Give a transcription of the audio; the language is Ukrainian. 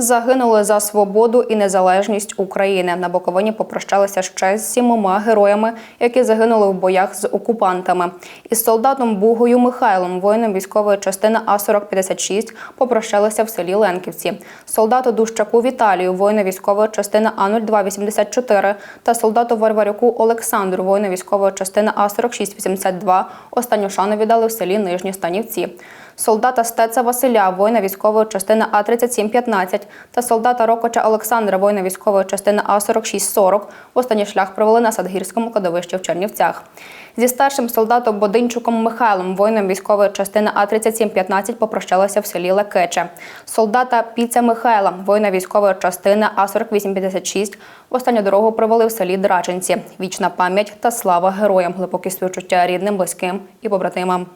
Загинули за свободу і незалежність України. На Буковині попрощалися ще з сімома героями, які загинули в боях з окупантами. Із солдатом Бугою Михайлом, воїном військової частини А-4056, попрощалися в селі Ленківці. Солдату Дущаку Віталію, воїну військової частини А-0284 та солдату Варварюку Олександру, воїну військової частини А-4682, останню шану віддали в селі Нижні Станівці. Солдата Стеца Василя, воїна військової частини А-3715 та солдата Рокоча Олександра, воїна військової частини А-4640 останній шлях провели на Садгірському кладовищі в Чернівцях. Зі старшим солдатом Бодинчуком Михайлом, воїном військової частини А-3715 попрощалися в селі Лекече. Солдата Піця Михайла, воїна військової частини А-4856 останню дорогу провели в селі Драченці. Вічна пам'ять та слава героям, глибокі співчуття рідним, близьким і побратимам.